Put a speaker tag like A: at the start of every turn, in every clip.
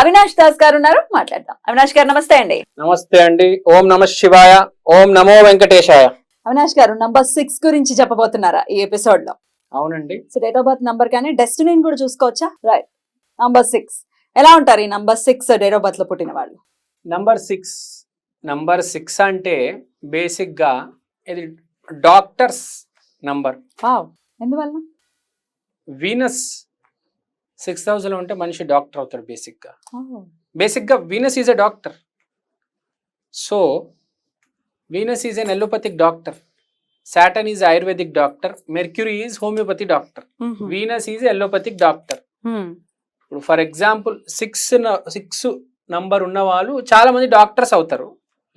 A: Avinash Das గారు ఉన్నారు. మాట్లాడదాం. అవినాష్ గారు నమస్తే అండి.
B: నమస్తే అండి. ఓం నమ శివాయ. ఓం నమో వెంకటేశాయ.
A: అవినాష్ గారు నంబర్ సిక్స్ గురించి చెప్పబోతున్నారా ఈ ఎపిసోడ్లో
B: అవునండి.
A: So date of birth number కానీ డెస్టినీని కూడా చూసుకోవచ్చా? రైట్. Number six. ఎలా ఉంటారు ఈ నంబర్ సిక్స్ డేట్ ఆఫ్ బర్త్లో పుట్టిన వాళ్ళు?
B: నంబర్ సిక్స్ నంబర్ సిక్స్ అంటే బేసిక్గా ఇది డాక్టర్స్ నంబర్.
A: ఎందువల్ల?
B: వీనస్ సిక్స్ థౌజండ్ ఉంటే మనిషి డాక్టర్ అవుతాడు బేసిక్గా బేసిక్గా Venus is a doctor. So Venus is an allopathic doctor. Saturn is ayurvedic doctor. Mercury is homeopathy doctor. Venus is allopathic doctor. ఇప్పుడు for example six six number ఉన్న వాళ్ళు చాలా మంది డాక్టర్స్ అవుతారు.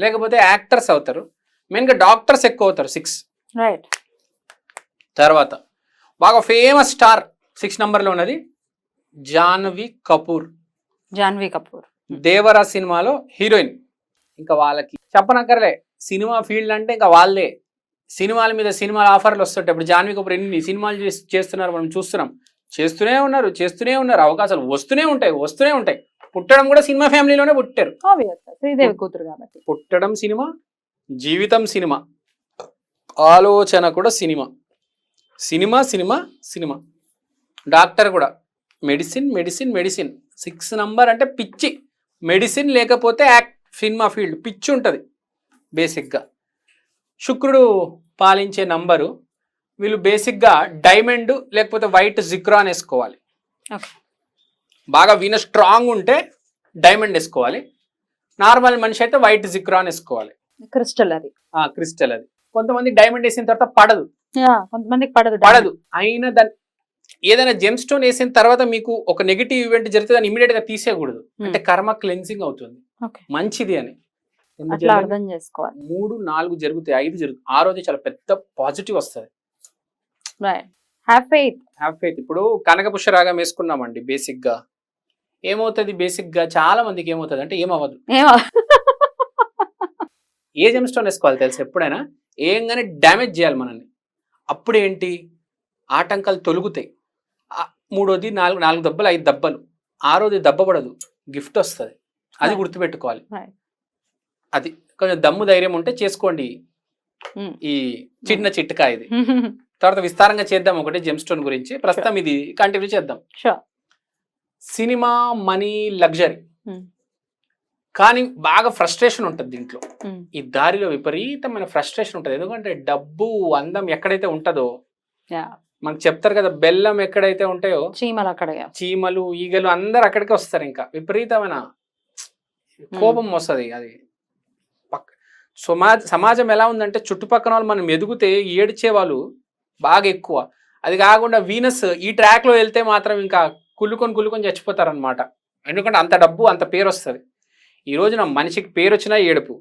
B: లేకపోతే యాక్టర్స్ అవుతారు. మెయిన్గా డాక్టర్స్ ఎక్కువ అవుతారు సిక్స్.
A: రైట్.
B: తర్వాత బాగా ఫేమస్ స్టార్ సిక్స్ నంబర్లో ఉన్నది జాహ్నవి కపూర్.
A: జాన్వీ కపూర్.
B: దేవరా సినిమాలో హీరోయిన్. ఇంకా వాళ్ళకి చెప్పనక్కర్లే సినిమా ఫీల్డ్ అంటే ఇంకా వాళ్ళే. సినిమాల మీద సినిమాల ఆఫర్లు వస్తుంటాయి. ఇప్పుడు జాహ్నవి కపూర్ ఎన్ని సినిమాలు చేస్- చేస్తున్నారు మనం చూస్తున్నాం. చేస్తూనే ఉన్నారు చేస్తూనే ఉన్నారు. అవకాశాలు వస్తూనే ఉంటాయి వస్తూనే ఉంటాయి. పుట్టడం కూడా సినిమా ఫ్యామిలీలోనే పుట్టారు.
A: శ్రీదేవి కూతురు కాబట్టి.
B: పుట్టడం సినిమా జీవితం సినిమా. ఆలోచన కూడా cinema. Cinema cinema cinema. Doctor కూడా. Medicine medicine medicine. Six number అంటే పిచ్చి. మెడిసిన్ లేకపోతే యాక్ట్ సినిమా ఫీల్డ్. పిచ్చి ఉంటుంది. బేసిక్గా శుక్రుడు పాలించే నంబరు వీళ్ళు బేసిక్గా డైమండ్ లేకపోతే వైట్ జిక్రాన్ వేసుకోవాలి. బాగా వీణ స్ట్రాంగ్ ఉంటే డైమండ్ వేసుకోవాలి. నార్మల్ మనిషి అయితే వైట్ జిక్రాన్ వేసుకోవాలి.
A: క్రిస్టల్ అది.
B: క్రిస్టల్ అది. కొంతమంది డైమండ్ వేసిన తర్వాత పడదు.
A: కొంతమందికి పడదు
B: పడదు. అయినా దాని ఏదైనా జెమ్ స్టోన్ వేసిన తర్వాత మీకు ఒక నెగిటివ్ ఈవెంట్ జరిగితే దాన్ని ఇమీడియట్గా తీసేయకూడదు. అంటే కర్మ క్లెన్సింగ్ అవుతుంది. మంచిది అని?
A: అర్థం చేసుకోవాలి.
B: మూడు నాలుగు జరుగుతాయి ఐదు జరుగుతాయి. ఆ రోజు చాలా పెద్ద పాజిటివ్ వస్తుంది. ఇప్పుడు కనకపుష్ప రాగం వేసుకున్నామండి బేసిక్గా. ఏమవుతుంది బేసిక్గా? చాలా మందికి ఏమవుతుంది అంటే ఏమవ్వదు.
A: ఏమో
B: ఏ జెమ్ స్టోన్ వేసుకోవాలి తెలుసు ఎప్పుడైనా? ఏంగానే డ్యామేజ్ చేయాలి మనల్ని. అప్పుడు ఏంటి ఆటంకాలు తొలుగుతాయి. మూడోది నాలుగు నాలుగు దెబ్బలు ఐదు దెబ్బలు. ఆరోది దెబ్బ పడదు గిఫ్ట్ వస్తుంది. అది. గుర్తుపెట్టుకోవాలి. అది కొంచెం దమ్ము ధైర్యం ఉంటే చేసుకోండి.
A: Hmm.
B: ఈ చిన్న చిట్కా ఇది. తర్వాత విస్తారంగా చేద్దాం ఒకటి జెమ్ స్టోన్ గురించి. ప్రస్తుతం ఇది కంటిన్యూ చేద్దాం. Cinema money luxury
A: Hmm.
B: కానీ బాగా ఫ్రస్ట్రేషన్ ఉంటుంది దీంట్లో. ఈ దారిలో విపరీతమైన ఫ్రస్ట్రేషన్ ఉంటుంది. ఎందుకంటే డబ్బు అందం ఎక్కడైతే ఉంటుందో మనకు చెప్తారు కదా బెల్లం ఎక్కడైతే ఉంటాయో
A: చీమలు అక్కడ.
B: చీమలు ఈగలు అందరు అక్కడికి వస్తారు ఇంకా. విపరీతమైన కోపం వస్తుంది అది. సమాజ సమాజం ఎలా ఉందంటే చుట్టుపక్కల వాళ్ళు మనం ఎదిగితే ఏడ్చే వాళ్ళు బాగా ఎక్కువ. అది కాకుండా వీనస్ ఈ track లో వెళ్తే మాత్రం ఇంకా కుళ్ళుకొని కుళ్ళుకొని చచ్చిపోతారనమాట ఎందుకంటే అంత డబ్బు అంత పేరు వస్తుంది. ఈ రోజున మనిషికి పేరు వచ్చినా ఏడుపు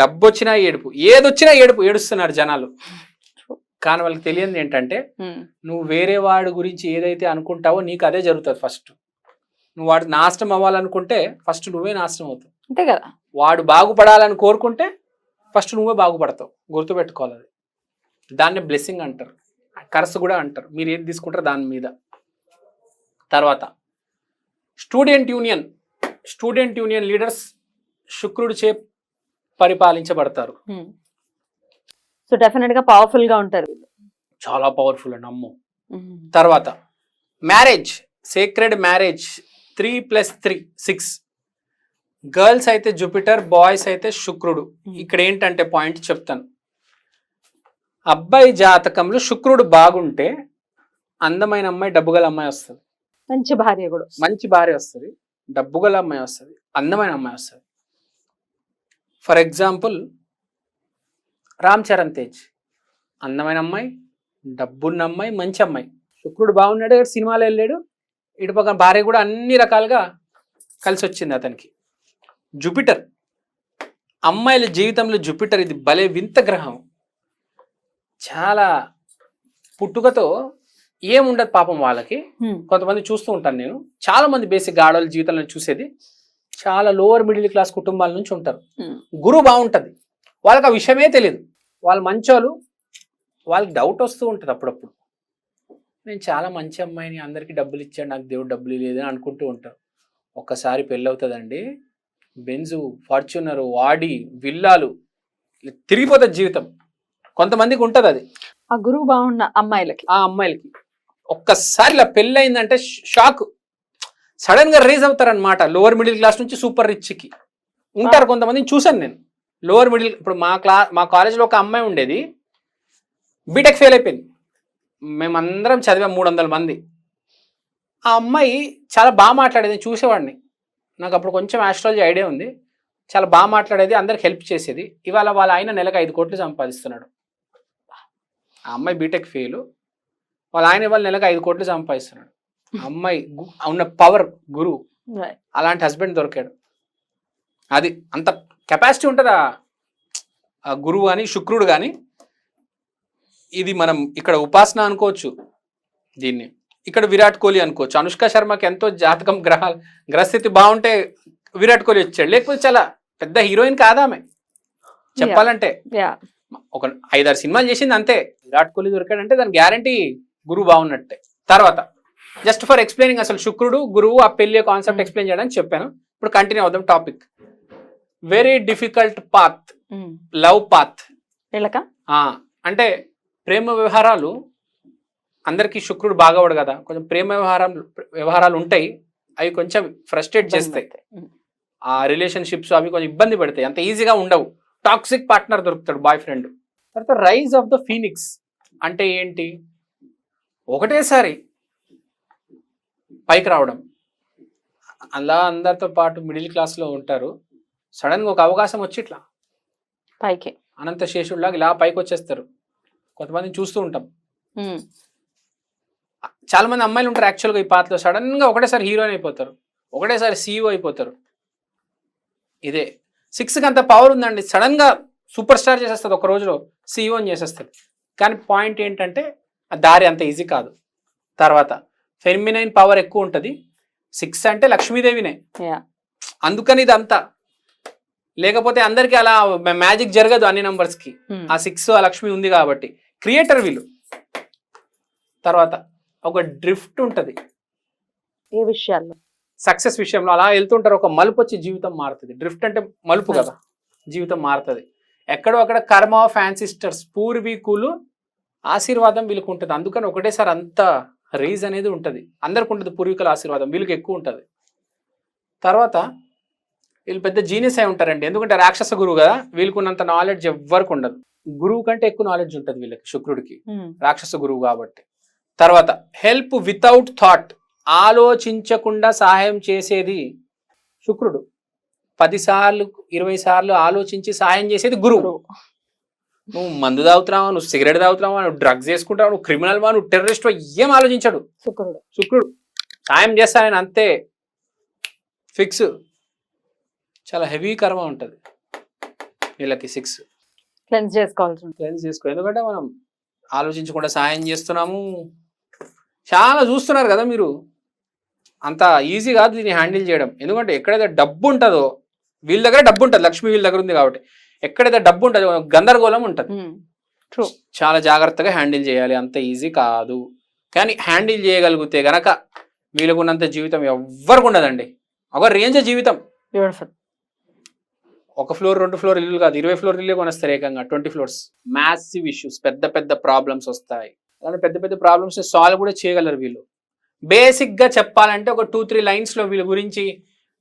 B: డబ్బు వచ్చినా ఏడుపు ఏదొచ్చినా ఏడుపు ఏడుస్తున్నారు జనాలు. కానీ వాళ్ళకి తెలియంది ఏంటంటే నువ్వు వేరే వాడి గురించి ఏదైతే అనుకుంటావో నీకు అదే జరుగుతుంది ఫస్ట్. నువ్వు వాడు నాశనం అవ్వాలనుకుంటే ఫస్ట్ నువ్వే నాశనం అవుతావు.
A: అంతే కదా?
B: వాడు బాగుపడాలని కోరుకుంటే ఫస్ట్ నువ్వే బాగుపడతావు. గుర్తుపెట్టుకోవాలి అది. దాన్ని బ్లెస్సింగ్ అంటారు. కరస్ కూడా అంటారు. మీరు ఏది తీసుకుంటారో దాని మీద. తర్వాత student union. Student union leaders శుక్రుడు చే పరిపాలించబడతారు.
A: సో డెఫినెట్గా పవర్ఫుల్గా ఉంటారు.
B: చాలా పవర్ఫుల్ అండి అమ్మో. తర్వాత marriage sacred marriage three plus three six girls అయితే జూపిటర్ బాయ్స్ అయితే శుక్రుడు. ఇక్కడ ఏంటంటే పాయింట్ చెప్తాను. అబ్బాయి జాతకంలో శుక్రుడు బాగుంటే అందమైన అమ్మాయి డబ్బుగల అమ్మాయి వస్తుంది.
A: మంచి భార్య కూడా
B: మంచి భార్య వస్తుంది డబ్బుగల అమ్మాయి వస్తుంది అందమైన అమ్మాయి వస్తుంది. For example Ram Charan Tej. అందమైన అమ్మాయి డబ్బున్న అమ్మాయి మంచి అమ్మాయి. శుక్రుడు బాగున్నాడు సినిమాలో వెళ్ళాడు. ఇటు పక్కన భార్య కూడా అన్ని రకాలుగా కలిసి వచ్చింది అతనికి. జూపిటర్. అమ్మాయిల జీవితంలో జూపిటర్ ఇది భలే వింత గ్రహం. చాలా పుట్టుకతో ఏముండదు పాపం వాళ్ళకి. కొంతమంది చూస్తూ ఉంటాను నేను. చాలా మంది బేసిక్ ఆడవాళ్ళ జీవితంలో చూసేది. చాలా లోవర్ మిడిల్ క్లాస్ కుటుంబాల నుంచి ఉంటారు. గురువు బాగుంటది. వాళ్ళకి ఆ విషయమే తెలియదు వాళ్ళు మంచోళ్ళు వాళ్ళకి డౌట్ వస్తూ ఉంటుంది అప్పుడప్పుడు. నేను చాలా మంచి అమ్మాయిని అందరికీ డబ్బులు ఇచ్చాడు నాకు దేవుడు డబ్బులు లేదని అనుకుంటూ ఉంటారు. ఒక్కసారి పెళ్ళి అవుతుందండి బెంజు ఫార్చునర్ వాడి విల్లాలు తిరిగిపోతుంది జీవితం. కొంతమందికి ఉంటుంది అది.
A: ఆ గురువు బాగున్న అమ్మాయిలకి.
B: ఆ అమ్మాయిలకి. ఒక్కసారి ఇలా పెళ్ళి అయిందంటే షాక్. సడన్గా రేజ్ అవుతారనమాట లోవర్ మిడిల్ క్లాస్ నుంచి సూపర్ రిచ్కి ఉంటారు కొంతమందిని చూశాను నేను. లోవర్ మిడిల్ ఇప్పుడు మా క్లా మా కాలేజీలో ఒక అమ్మాయి ఉండేది. బీటెక్ ఫెయిల్ అయిపోయింది. మేమందరం చదివాం మూడు వందల మంది. ఆ అమ్మాయి చాలా బాగా మాట్లాడేది చూసేవాడిని. నాకు అప్పుడు కొంచెం ఆస్ట్రాలజీ ఐడియా ఉంది. చాలా బాగా మాట్లాడేది అందరికి హెల్ప్ చేసేది. ఇవాళ వాళ్ళ ఆయన నెలకు ఐదు కోట్లు సంపాదిస్తున్నాడు. ఆ అమ్మాయి బీటెక్ ఫెయిల్ వాళ్ళ ఆయన ఇవాళ నెలకు ఐదు కోట్లు సంపాదిస్తున్నాడు. అమ్మాయి ఉన్న పవర్ గురువు. అలాంటి హస్బెండ్ దొరికాడు. అది అంత కెపాసిటీ ఉంటుంది? గురువు కానీ శుక్రుడు కానీ ఇది మనం ఇక్కడ ఉపాసన అనుకోవచ్చు దీన్ని. ఇక్కడ విరాట్ కోహ్లీ అనుకోవచ్చు. అనుష్క శర్మకి ఎంతో జాతకం గ్రహాలు గ్రహస్థితి బాగుంటే విరాట్ కోహ్లీ వచ్చాడు లేకపోతే చాలా పెద్ద హీరోయిన్ కాదా ఆమె. చెప్పాలంటే. ఒక ఐదారు సినిమాలు చేసింది అంతే. విరాట్ కోహ్లీ దొరికాడంటే దాని గ్యారంటీ గురువు బాగున్నట్టే. తర్వాత జస్ట్ ఫర్ ఎక్స్ప్లెయినింగ్ అసలు శుక్రుడు గురువు ఆ పెళ్ళి కాన్సెప్ట్
A: Hmm.
B: ఎక్స్ప్లెయిన్ చేయడానికి చెప్పాను. ఇప్పుడు కంటిన్యూ అవుదాం topic very difficult path love path అంటే ప్రేమ వ్యవహారాలు అందరికీ శుక్రుడు బాగవడు కదా. కొంచెం ప్రేమ వ్యవహారాలు వ్యవహారాలు ఉంటాయి. అవి కొంచెం ఫ్రస్ట్రేట్ చేస్తాయి. ఆ రిలేషన్షిప్స్ అవి కొంచెం ఇబ్బంది పడతాయి. అంత ఈజీగా ఉండవు. టాక్సిక్ పార్ట్నర్ దొరుకుతాడు బాయ్ ఫ్రెండ్ తర్వాత రైజ్ ఆఫ్ ద ఫీనిక్స్ అంటే ఏంటి? ఒకటేసారి పైకి రావడం. అలా అందరితో పాటు మిడిల్ క్లాస్లో ఉంటారు. సడన్గా ఒక అవకాశం వచ్చి ఇట్లా
A: పైకి.
B: అనంత శేషుడిలాగా ఇలా పైకి వచ్చేస్తారు. కొంతమందిని చూస్తూ ఉంటాం. చాలా మంది అమ్మాయిలు ఉంటారు యాక్చువల్గా ఈ పాటలో సడన్గా ఒకటేసారి హీరోయిన్ అయిపోతారు. ఒకటేసారి సీఈఓ అయిపోతారు. ఇదే. సిక్స్కి అంత పవర్ ఉందండి. సడన్గా సూపర్ స్టార్ చేసేస్తుంది ఒక రోజులో. సీఈఓని చేసేస్తుంది. కానీ పాయింట్ ఏంటంటే ఆ దారి అంత ఈజీ కాదు. తర్వాత ఫెమినైన్ పవర్ ఎక్కువ ఉంటుంది. సిక్స్ అంటే లక్ష్మీదేవినే. అందుకని ఇదంతా లేకపోతే అందరికీ అలా మ్యాజిక్ జరగదు అన్ని numbers కి. ఆ సిక్స్ ఆ లక్ష్మి ఉంది కాబట్టి. క్రియేటర్ వీళ్ళు. తర్వాత ఒక డ్రిఫ్ట్ ఉంటది.
A: ఏ విషయాల్లో?
B: సక్సెస్ విషయంలో అలా వెళ్తుంటారు. ఒక మలుపు వచ్చి జీవితం మారుతుంది. డ్రిఫ్ట్ అంటే మలుపు కదా. జీవితం మారుతుంది. ఎక్కడో అక్కడ కర్మ ఆఫ్ యాన్సిస్టర్స్ పూర్వీకులు ఆశీర్వాదం వీళ్ళకి ఉంటుంది. అందుకని ఒకటేసారి అంత రీజ్ అనేది ఉంటుంది. అందరికి ఉంటుంది పూర్వీకుల ఆశీర్వాదం. వీళ్ళకి ఎక్కువ ఉంటుంది. తర్వాత వీళ్ళు పెద్ద జీనియస్ అయి ఉంటారండి. ఎందుకంటే రాక్షస గురువు కదా వీళ్ళకి ఉన్నంత నాలెడ్జ్ ఎవ్వరికి ఉండదు. గురువు కంటే ఎక్కువ నాలెడ్జ్ ఉంటుంది వీళ్ళకి శుక్రుడికి. రాక్షస గురువు కాబట్టి. తర్వాత హెల్ప్ వితౌట్ థాట్ ఆలోచించకుండా సహాయం చేసేది శుక్రుడు. పది సార్లు ఇరవై సార్లు ఆలోచించి సహాయం చేసేది గురువు.
A: గురువు.
B: నువ్వు మందు తాగుతున్నావా నువ్వు సిగరెట్ తాగుతున్నావా నువ్వు డ్రగ్స్ చేసుకుంటావా నువ్వు క్రిమినల్ వా నువ్వు టెర్రరిస్ట్ ఏం ఆలోచించాడు.
A: శుక్రుడు.
B: శుక్రుడు సాయం చేస్తానని అంతే. ఫిక్స్ చాలా హెవీ కర్మ ఉంటుంది. వీళ్ళకి సిక్స్
A: క్లెన్స్ చేసుకోవాల్సి
B: క్లెన్స్ చేసుకో. ఎందుకంటే మనం ఆలోచించకుండా సాయం చేస్తున్నాము. చాలా చూస్తున్నారు కదా మీరు. అంత ఈజీ కాదు దీన్ని హ్యాండిల్ చేయడం. ఎందుకంటే ఎక్కడైతే డబ్బు ఉంటుందో వీళ్ళ దగ్గర డబ్బు ఉంటుంది. లక్ష్మి వీళ్ళ దగ్గర ఉంది కాబట్టి. ఎక్కడైతే డబ్బు ఉంటుందో గందరగోళం ఉంటుంది.
A: ట్రూ
B: చాలా జాగ్రత్తగా హ్యాండిల్ చేయాలి. అంత ఈజీ కాదు. కానీ హ్యాండిల్ చేయగలిగితే గనక వీళ్ళకున్నంత జీవితం ఎవ్వరికి ఉండదండి. ఒక రేంజ్ జీవితం.
A: బ్యూటిఫుల్
B: ఒక ఫ్లోర్ రెండు ఫ్లోర్ ఇల్లు కాదు ఇరవై ఫ్లోర్ ఇల్లు కొనేస్తారు ఏకంగా ట్వంటీ ఫ్లోర్స్. మ్యాసివ్ ఇష్యూస్ పెద్ద పెద్ద ప్రాబ్లమ్స్ వస్తాయి. అలానే పెద్ద పెద్ద ప్రాబ్లమ్స్ సాల్వ్ కూడా చేయగలరు వీళ్ళు. బేసిక్గా చెప్పాలంటే ఒక టూ త్రీ లైన్స్లో వీళ్ళ గురించి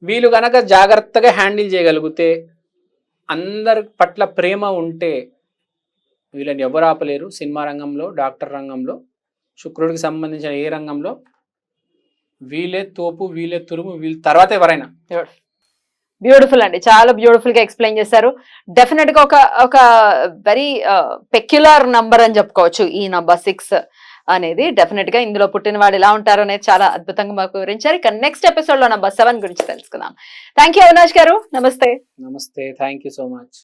B: వీళ్ళు కనుక జాగ్రత్తగా హ్యాండిల్ చేయగలిగితే అందరి పట్ల ప్రేమ ఉంటే వీళ్ళని ఎవరు ఆపలేరు? సినిమా రంగంలో డాక్టర్ రంగంలో శుక్రుడికి సంబంధించిన ఏ రంగంలో? వీళ్ళే తోపు వీళ్ళే తురుము వీళ్ళ తర్వాత ఎవరైనా.
A: బ్యూటిఫుల్ అండి. చాలా బ్యూటిఫుల్గా ఎక్స్ప్లెయిన్ చేశారు. డెఫినెట్గా ఒక ఒక వెరీ పెక్యులర్ నంబర్ అని చెప్పుకోవచ్చు ఈ నంబర్ సిక్స్ అనేది. డెఫినెట్గా ఇందులో పుట్టిన వాడు ఎలా ఉంటారు అనేది చాలా అద్భుతంగా మాకు వివరించారు. ఇక నెక్స్ట్ ఎపిసోడ్లో నంబర్ సెవెన్ గురించి తెలుసుకుందాం. థ్యాంక్ యూ అవినాష్ గారు. నమస్తే.
B: నమస్తే. Thank you so much